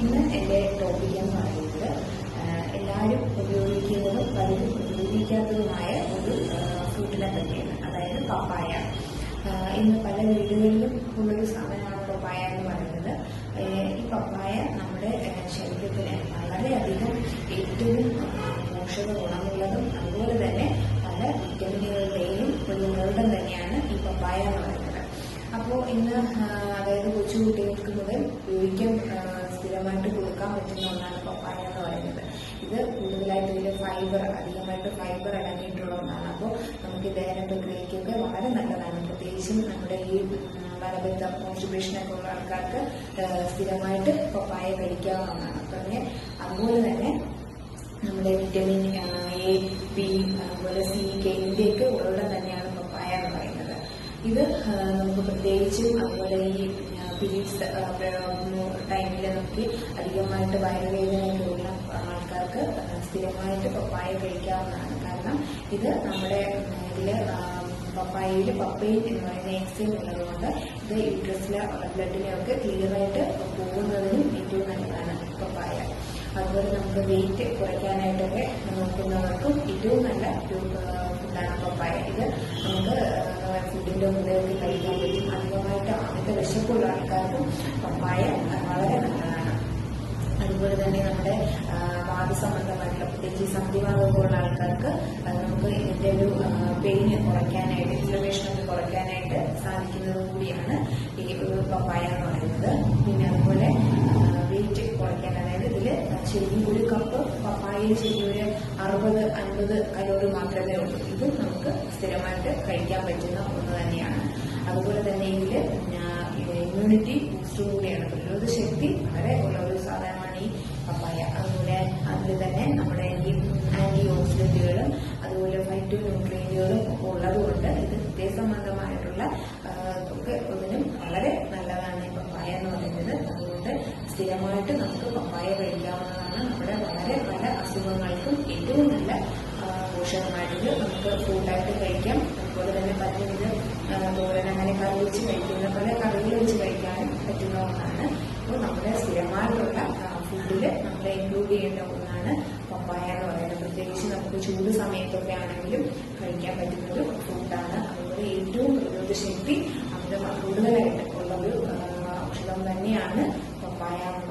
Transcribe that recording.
ഇന്ന് എന്റെ ടോപ്പിക് എന്ന് പറയുന്നത് എല്ലാവരും ഉപയോഗിക്കുന്നതും പലരും ഉപയോഗിക്കാത്തതുമായ ഒരു ഫ്രൂട്ടിനെ പറ്റിയാണ്. അതായത് പപ്പായ. ഇന്ന് പല വീടുകളിലും ഉള്ളൊരു സാധനമാണ് പപ്പായ എന്ന് പറയുന്നത്. ഈ പപ്പായ നമ്മുടെ ശരീരത്തിന് വളരെയധികം ഏറ്റവും പോഷക ഗുണമുള്ളതും അതുപോലെ തന്നെ പല വിറ്റമിനുകളുടെയും ഗുണങ്ങളുടെ തന്നെയാണ് ഈ പപ്പായ എന്ന് പറയുന്നത്. അപ്പോൾ ഇന്ന് അതായത് കൊച്ചുകുട്ടികൾക്ക് മുതൽ ഉപയോഗിക്കാൻ സ്ഥിരമായിട്ട് കൊടുക്കാൻ പറ്റുന്ന ഒന്നാണ് പപ്പായ എന്ന് പറയുന്നത്. ഇത് കൂടുതലായിട്ട് ഇതിൽ ഫൈബർ അധികമായിട്ട് ഫൈബർ അടങ്ങിയിട്ടുള്ള ഒന്നാണ്. അപ്പോൾ നമുക്ക് ദഹന പ്രക്രിയയ്ക്കൊക്കെ വളരെ നല്ലതാണ്. പ്രത്യേകിച്ചും നമ്മുടെ ഈ മലബന്ധം കോൺസ്റ്റിപ്പേഷനൊക്കെ ഉള്ള ആൾക്കാർക്ക് സ്ഥിരമായിട്ട് പപ്പായ കഴിക്കാവുന്നതാണ് പിന്നെ അതുപോലെ തന്നെ നമ്മുടെ വിറ്റമിൻ എ ബി അതുപോലെ സി കെ ഇതിന്റെയൊക്കെ ഉറവിടം തന്നെയാണ് പപ്പായ എന്ന് പറയുന്നത്. ഇത് നമുക്ക് പ്രത്യേകിച്ചും അതുപോലെ ഈ പീരീഡ്സ് ടൈമിൽ നമുക്ക് അധികമായിട്ട് വയറുവേദനയൊക്കെ ഉള്ള ആൾക്കാർക്ക് സ്ഥിരമായിട്ട് പപ്പായ കഴിക്കാവുന്നതാണ്. കാരണം ഇത് നമ്മുടെ ഇതിൽ പപ്പായയിൽ പപ്പൈൻ എന്ന് പറയുന്ന എക്സിം ഉള്ളതുകൊണ്ട് ഇത് യൂട്രസിലെ ബ്ലഡിനെയൊക്കെ ക്ലിയറായിട്ട് പോകുന്നതിനും ഏറ്റവും നല്ലതാണ് പപ്പായ. അതുപോലെ നമുക്ക് വെയിറ്റ് കുറയ്ക്കാനായിട്ടൊക്കെ നോക്കുന്നവർക്കും ഏറ്റവും നല്ല ഫുഡാണ് പപ്പായ. ഇത് നമുക്ക് ഫുഡിന്റെ കൂടെയൊക്കെ കഴിക്കാൻ പറ്റും അധികമായിട്ട് അമിത വിശപ്പുള്ള ആൾക്കാർക്കും പപ്പായ വളരെ നല്ലതാണ് അതുപോലെ തന്നെ നമ്മുടെ ഭാവി വാദസംബന്ധമായിട്ടുള്ള പ്രത്യേകിച്ച് ഈ സന്ധിവാദമുള്ള ആൾക്കാർക്ക് നമുക്ക് ഇതിന്റെ ഒരു പെയിന് കുറയ്ക്കാനായിട്ട് ഇൻഫ്ലമേഷൻ ഒക്കെ കുറയ്ക്കാനായിട്ട് സാധിക്കുന്നത് കൂടിയാണ് ഈ ഒരു പപ്പായ എന്ന് പറയുന്നത്. പിന്നെ അതുപോലെ വെയിറ്റ് കുറയ്ക്കാൻ അതായത് ഇതിൽ ശരിക്കും ഒരു കപ്പ് പപ്പായയിൽ ശരിക്കും ഒരു അറുപത് അൻപത് കലോറി മാത്രമേ ഉള്ളൂ. ഇത് നമുക്ക് സ്ഥിരമായിട്ട് കഴിക്കാൻ പറ്റുന്ന ഒന്ന് തന്നെയാണ്. അതുപോലെ തന്നെ ഇതിൽ ഇമ്മ്യൂണിറ്റി കൂടിയാണ് പ്രതിരോധ ശക്തി വളരെ ഉള്ള ഒരു സാധനമാണ് ഈ പപ്പായ. അതുപോലെ അതിൽ തന്നെ നമ്മുടെ ഈ ആന്റി ഓക്സിഡന്റുകളും അതുപോലെ ഫൈറ്റോ ന്യൂട്രിയന്റുകളും ഒക്കെ ഉള്ളതുകൊണ്ട് ഇത് ഹൃദയസംബന്ധമായിട്ടുള്ള ഒക്കെ ഒന്നിനും വളരെ നല്ലതാണ് ഈ പപ്പായ എന്ന് പറയുന്നത്. അതുകൊണ്ട് സ്ഥിരമായിട്ട് നമുക്ക് പപ്പായ കഴിക്കാവുന്നതാണ് നമ്മുടെ വളരെ പല അസുഖങ്ങൾക്കും ഏറ്റവും നല്ല പോഷകമായിട്ട് നമുക്ക് ഫുഡായിട്ട് കഴിക്കാം. അതുപോലെ തന്നെ പറ്റുന്നത് തോരൻ അങ്ങനെ കറി വെച്ച് കഴിക്കുന്ന പല കറികൾ വെച്ച് കഴിക്കാനും പറ്റുന്ന ഒന്നാണ് അപ്പോൾ നമ്മുടെ സ്ഥിരമായിട്ടുള്ള ഫുഡിൽ നമ്മൾ ഇൻക്ലൂഡ് ചെയ്യേണ്ട ഒന്നാണ് പപ്പായ എന്ന് പറയുന്നത്. പ്രത്യേകിച്ച് നമുക്ക് ചൂട് സമയത്തൊക്കെ ആണെങ്കിലും കഴിക്കാൻ പറ്റുന്ന ഒരു ഫ്രൂട്ടാണ് അതുപോലെ ഏറ്റവും പ്രതിരോധ ശക്തി അമിത കൂടുതലായിട്ട് ഉള്ള ഒരു ഔഷധം തന്നെയാണ് പപ്പായ എന്ന്